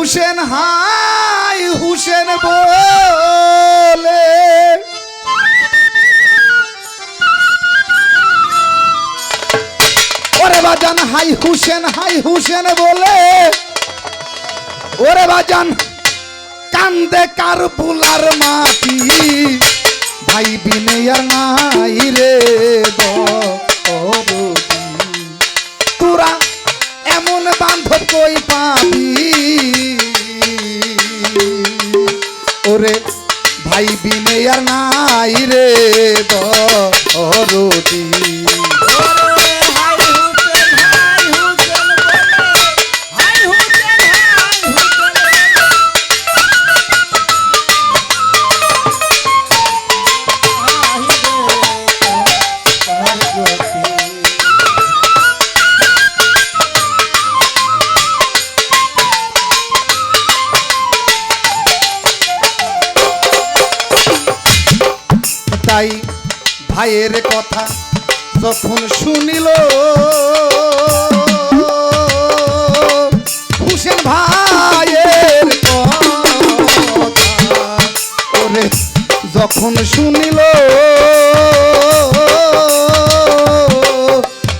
Hussain, high Hussain বলে। ওরে বাজান, হাই হুসেন হাই হুসেন বলে। ওরে বাজান, কান্দে কার বুলার মাটি। ভাই বিনে আর নাই রে। যখন শুনিল হুসেন ভাইয়ের ওরে যখন শুনিল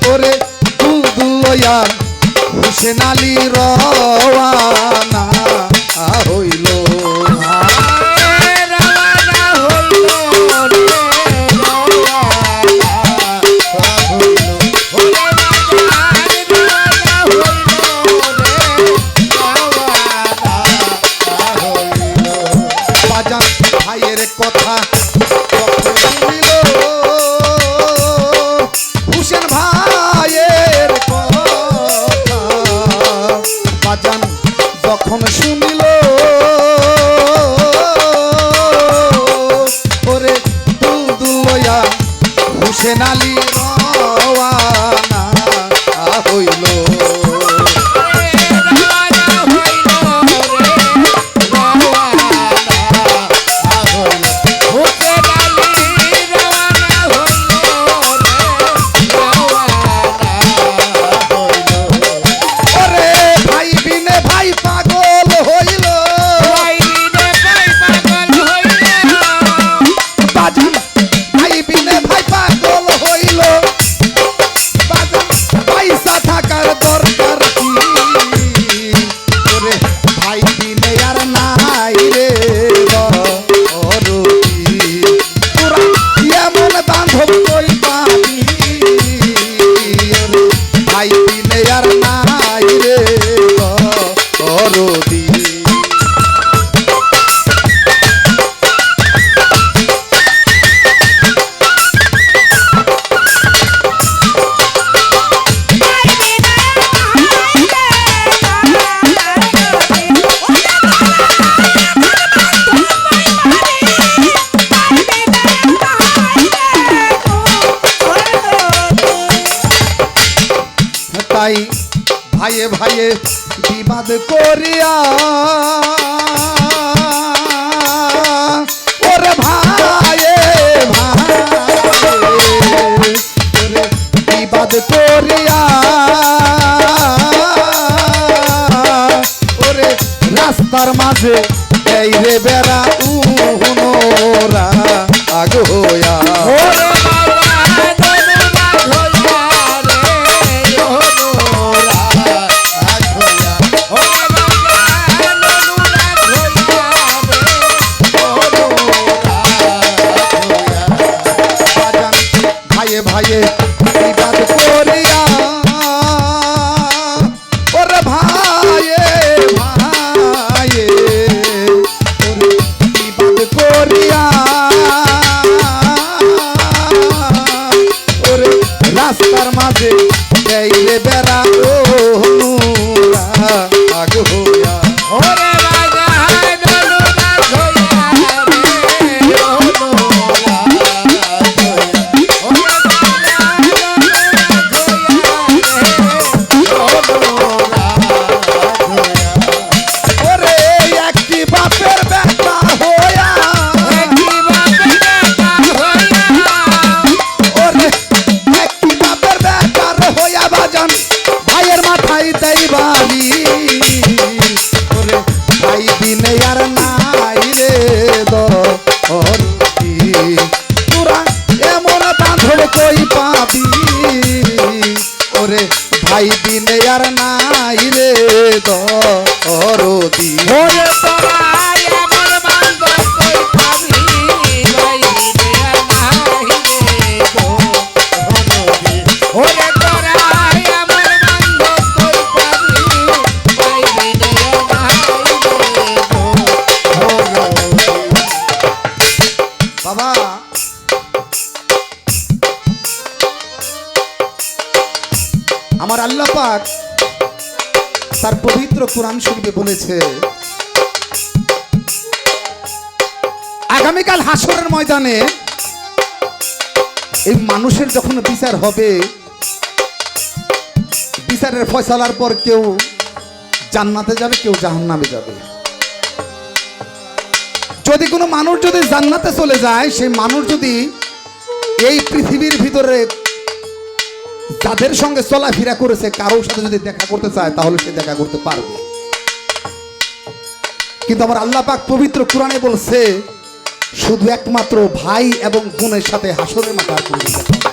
ওরে দুলদুলয়া হুসেন আলী রওয়ানা ভাইয়ে ভাইয়ে বিবাদ করিয়া। ওরে ওরে বিবাদ করিয়া। ওরে রাস্তার মাঝে এই রে বেড়া। কোরআন শরীফে বলেছে, আগামীকাল হাসরের ময়দানে এই মানুষের যখন বিচার হবে, বিচারের ফয়সালার পর কেউ জান্নাতে যাবে, কেউ জাহান্নামে যাবে। যদি কোনো মানুষ যদি জান্নাতে চলে যায়, সেই মানুষ যদি এই পৃথিবীর ভিতরে যাদের সঙ্গে চলাফেরা করেছে, কারোর সাথে যদি দেখা করতে চায়, তাহলে সে দেখা করতে পারবে কিন্তু আমার আল্লাহ পাক পবিত্র কোরআনে বলছে, শুধু একমাত্র ভাই এবং বোনের সাথে হাসরের মাথা আর কোনো দেখা হবে না।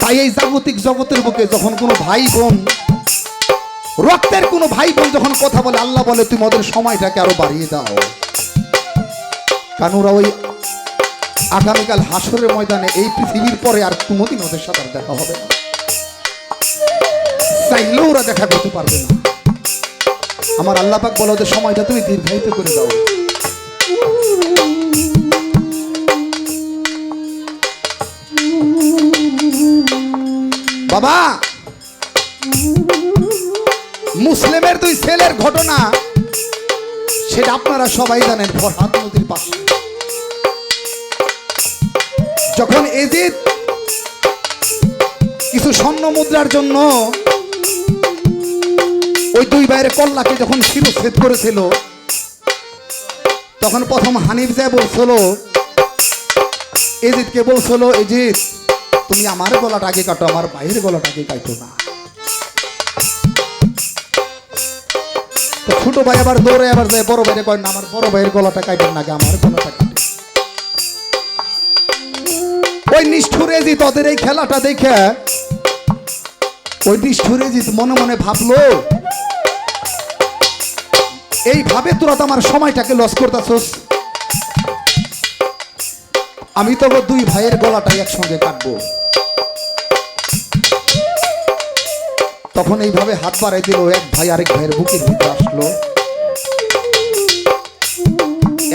তাই এই জাগতিক জগতের বুকে যখন কোনো ভাই বোন, রক্তের কোনো ভাই বোন যখন কথা বলে, আল্লাহ বলে, তুমি ওদের সময়টাকে আরও বাড়িয়ে দাও কারণ ওরা ওই আগামীকাল হাসরের ময়দানে এই পৃথিবীর পরে আর কোনোদিন ওদের সাথে আর দেখা হবে না। চাইলেও ওরা দেখা করতে পারবে না। আমার আল্লাহ পাক বলে, ওদের সময়টা তুমি দীর্ঘায়িত করে দাও। বাবা, মুসলিমের দুই ছেলের ঘটনা, সেটা আপনারা সবাই জানেন, ফরহাদ নদীর পাশে। যখন এজিদ কিছু স্বর্ণ মুদ্রার জন্য ওই দুই বাইরে কল্লাকে যখন শিরচ্ছেদ করেছিল, তখন প্রথম হানিফ যায় বলছিল, এজিদকে বলছিল, এজিদ, তুমি আমার গলাটা আগে কাটো, আমার বাইরের গলাটা আগে কাটো না। ছোট ভাই আবার দৌড়ে আবার যায়, বড় ভাইরে কয়, না, আমার বড় ভাইয়ের গলাটা কাটেন না আগে, আমার গলাটা ওই নিষ্ঠুরে জি তোদের এই খেলাটা দেখে। ওই নিষ্ঠুরে জি মনে মনে ভাবলো, এইভাবে তোরা তো আমার সময়টাকে লস করতেছস। আমি তো ওর দুই ভাইয়ের গলাটাই একসঙ্গে কাটবো। তখন এইভাবে হাত বাড়াই দিল, এক ভাই আরেক ভাইয়ের বুকের ভিতরে আসলো।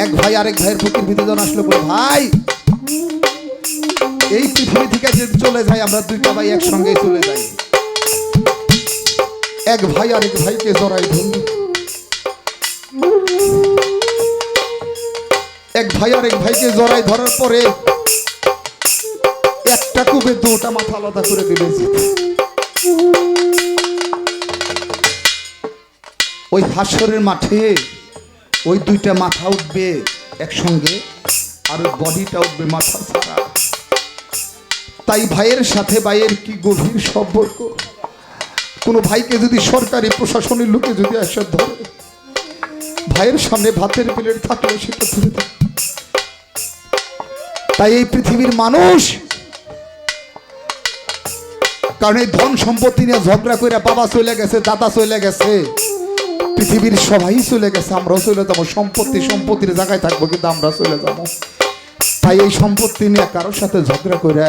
এক ভাই আরেক ভাইয়ের বুকের ভিতরে যখন আসলো বলে, ভাই এই পৃথিবী থেকে যদি চলে যাই আমরা দুইটা ভাই একসঙ্গে চলে যাই। এক ভাই আরেক ভাইকে জড়াই ধরল এক ভাই আরেক ভাইকে জড়াই ধরার পরে একটা কুবে দুটা মাথা আলাদা করে দিলে ওই হাসরের মাঠে ওই দুইটা মাথা উঠবে একসঙ্গে, আর বডিটা উঠবে মাথা ছাড়া। তাই ভাইয়ের সাথে ভাইয়ের কি গভীর সম্পর্ক? কোনো ভাইকে যদি সরকারি প্রশাসনের লোকে যদি আসা ধরে, ভাইয়ের সামনে ভাতের প্লেট থাকলে সেটা দেয়। তাই এই পৃথিবীর মানুষ, কারণ এই ধন সম্পত্তি নিয়ে ঝগড়া করে বাবা চলে গেছে, দাদা চলে গেছে, পৃথিবীর সবাই চলে গেছে, আমরাও চলে যাব, সম্পত্তি সম্পত্তির জায়গায় থাকব, কিন্তু আমরা চলে যাব। তাই এই সম্পত্তি নিয়ে কারোর সাথে ঝগড়া করে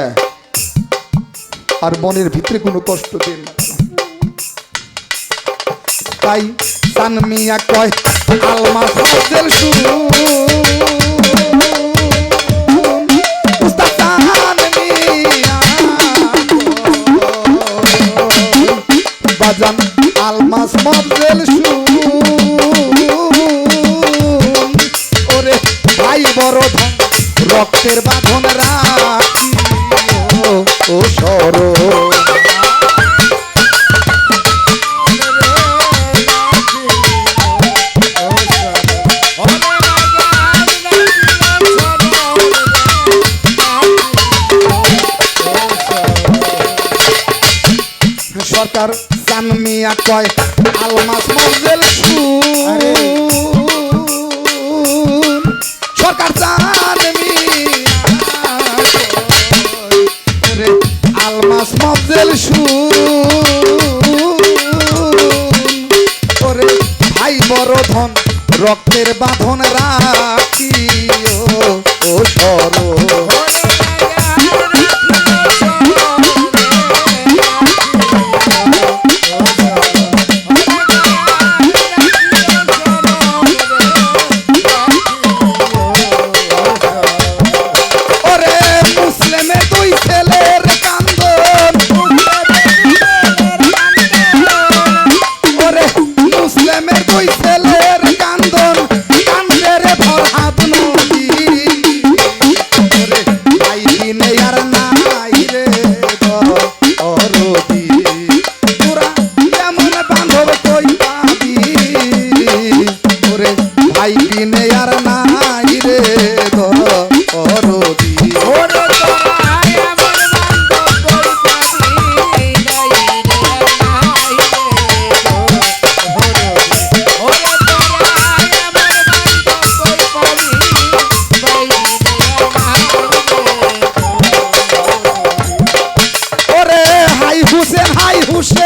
আর মনের ভিতরে কোনো কষ্ট দেন তাই সান মিয়া কয় আলমা মিয়া কয়, বাজান আলমাস মজেল ওরে ভাই বড় ধন রক্তের বাঁধন রাখি ও সর। সরকার জান কয় আলমাস মজেল সরকার জান মিয়া আলমাস মজেল সুরে। ভাই বড় ধন রক্তের বাঁধন রা